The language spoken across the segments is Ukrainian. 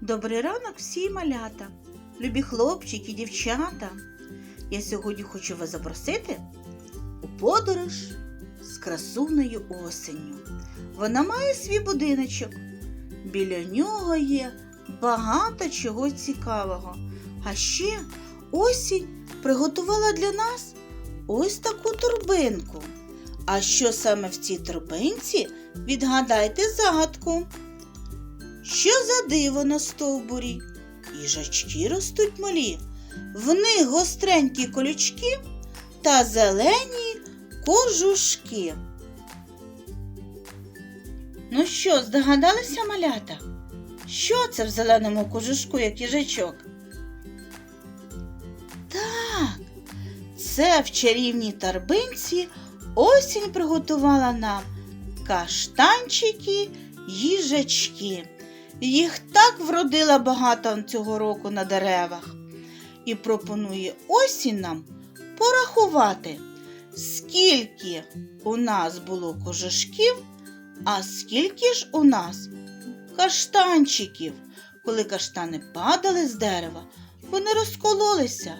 Добрий ранок всі малята, любі хлопчики, дівчата. Я сьогодні хочу вас запросити у подорож з красунею осенню. Вона має свій будиночок. Біля нього є багато чого цікавого. А ще осінь приготувала для нас ось таку торбинку. А що саме в цій торбинці? Відгадайте загадку. Що за диво на стовбурі? Їжачки ростуть малі, в них гостренькі колючки та зелені кожушки. Ну що, здогадалися малята? Що це в зеленому кожушку, як їжачок? Так, це в чарівній торбинці осінь приготувала нам каштанчики, їжачки. Їх так вродила багато цього року на деревах. І пропонує осінь нам порахувати, скільки у нас було кожушків, а скільки ж у нас каштанчиків. Коли каштани падали з дерева, вони розкололися,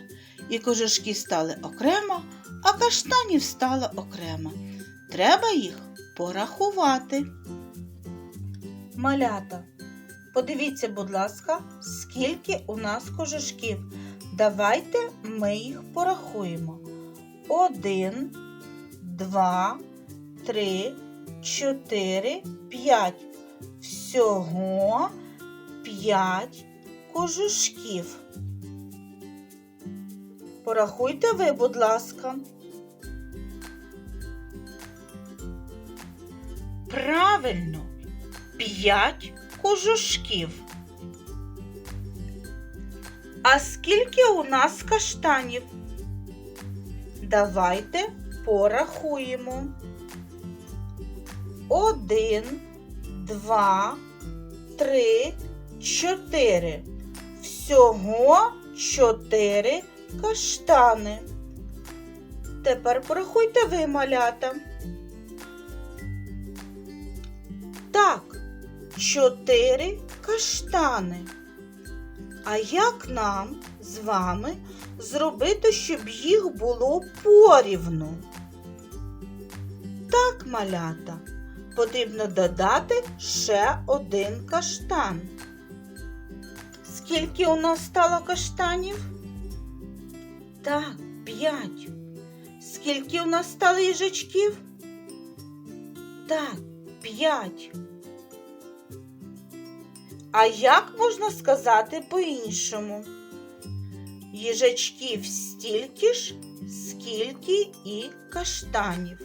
і кожушки стали окремо, а каштанів стало окремо. Треба їх порахувати. Малята. Подивіться, будь ласка, скільки у нас кожушків. Давайте ми їх порахуємо. Один, два, три, чотири, п'ять. Всього п'ять кожушків. Порахуйте ви, будь ласка. Правильно, п'ять кожушків. А скільки у нас каштанів? Давайте порахуємо. Один, два, три, чотири. Всього чотири каштани. Тепер порахуйте ви, малята. Чотири каштани. А як нам з вами зробити, щоб їх було порівну? Так, малята, потрібно додати ще один каштан. Скільки у нас стало каштанів? Так, п'ять. Скільки у нас стало їжачків? Так, п'ять. А як можна сказати по-іншому? Їжачків стільки ж, скільки і каштанів.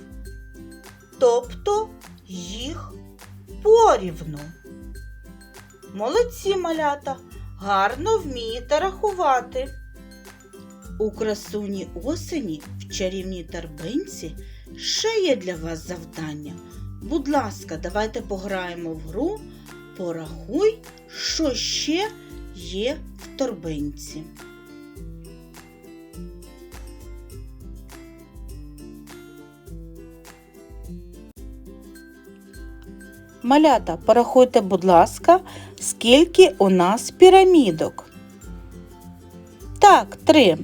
Тобто їх порівну. Молодці малята, гарно вмієте рахувати. У красуні осені в чарівній торбинці ще є для вас завдання. Будь ласка, давайте пограємо в гру. Порахуй, що ще є в торбинці. Малята, порахуйте, будь ласка, скільки у нас пірамідок. Так, три.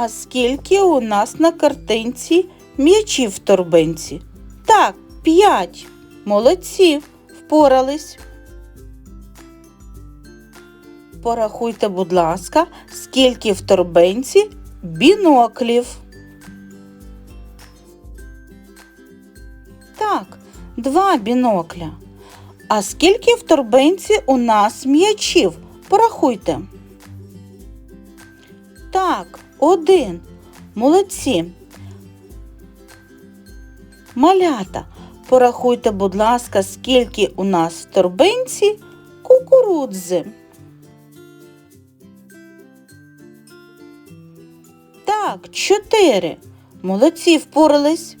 А скільки у нас на картинці м'ячів в торбинці? Так, п'ять. Молодці, впорались. Порахуйте, будь ласка, скільки в торбинці біноклів. Так, два бінокля. А скільки в торбинці у нас м'ячів? Порахуйте. Так, один. Молодці. Малята, порахуйте, будь ласка, скільки у нас в торбинці кукурудзи. Так, чотири. Молодці впорались.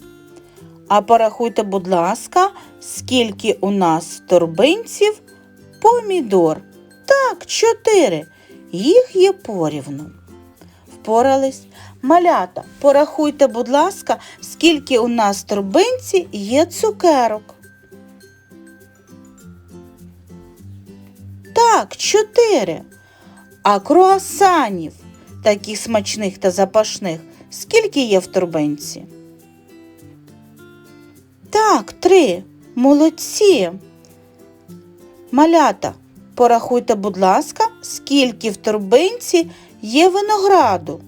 А порахуйте, будь ласка, скільки у нас торбинців помідор. Так, чотири. Їх є порівну. Впорались. Малята, порахуйте, будь ласка, скільки у нас в торбинці є цукерок. Так, чотири. А круасанів, таких смачних та запашних, скільки є в торбинці? Так, три. Молодці. Малята, порахуйте, будь ласка, скільки в торбинці є винограду.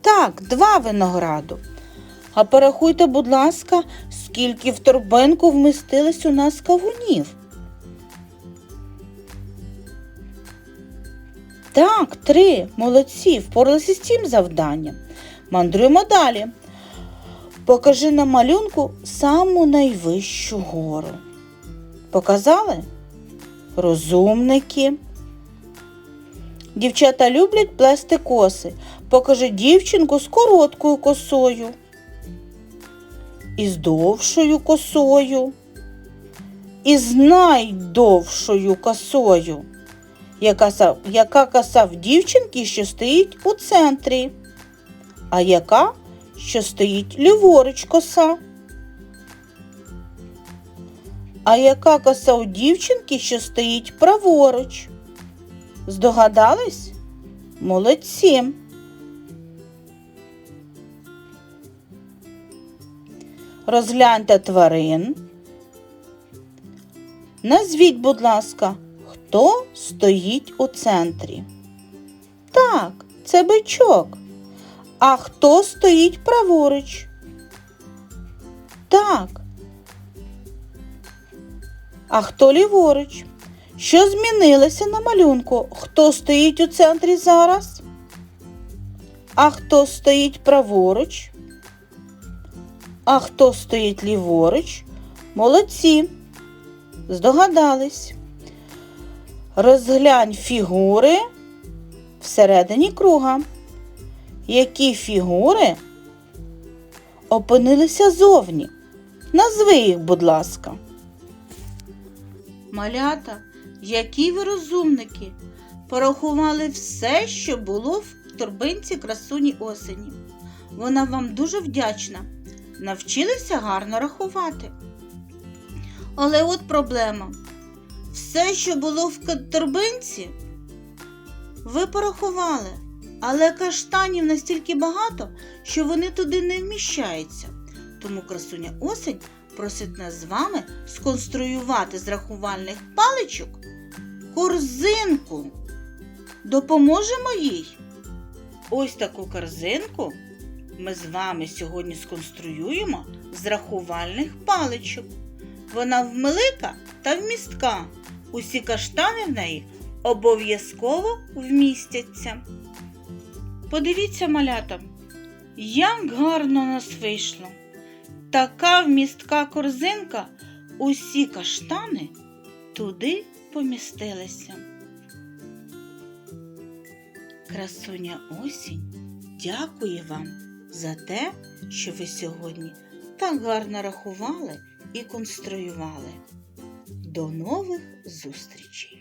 Так, два винограду. А порахуйте, будь ласка, скільки в торбинку вмістилось у нас кавунів. Так, три. Молодці, впоралися з цим завданням. Мандруємо далі. Покажи на малюнку саму найвищу гору. Показали? Розумники. Дівчата люблять плести коси. Покажи дівчинку з короткою косою. І з довшою косою. І з найдовшою косою. Яка, яка коса в дівчинки, що стоїть у центрі, а яка, що стоїть ліворуч коса. А яка коса у дівчинки, що стоїть праворуч? Здогадались? Молодці. Розгляньте тварин. Назвіть, будь ласка, хто стоїть у центрі? Так, це бичок. А хто стоїть праворуч? Так. А хто ліворуч? Що змінилося на малюнку? Хто стоїть у центрі зараз? А хто стоїть праворуч? А хто стоїть ліворуч? Молодці. Здогадались. Розглянь фігури всередині круга. Які фігури опинилися зовні? Назви їх, будь ласка. Малята, які ви розумники, порахували все, що було в торбинці красуні осені. Вона вам дуже вдячна. Навчилися гарно рахувати. Але от проблема. Все, що було в торбинці, ви порахували, але каштанів настільки багато, що вони туди не вміщаються. Тому красуня осень просить нас з вами сконструювати з рахувальних паличок корзинку. Допоможемо їй. Ось таку корзинку ми з вами сьогодні сконструюємо з рахувальних паличок. Вона велика та вмістка. Усі каштани в неї обов'язково вмістяться. Подивіться, малята, як гарно у нас вийшло. Така вмістка корзинка, усі каштани туди помістилися. Красуня осінь дякує вам за те, що ви сьогодні так гарно рахували і конструювали. До нових зустрічей!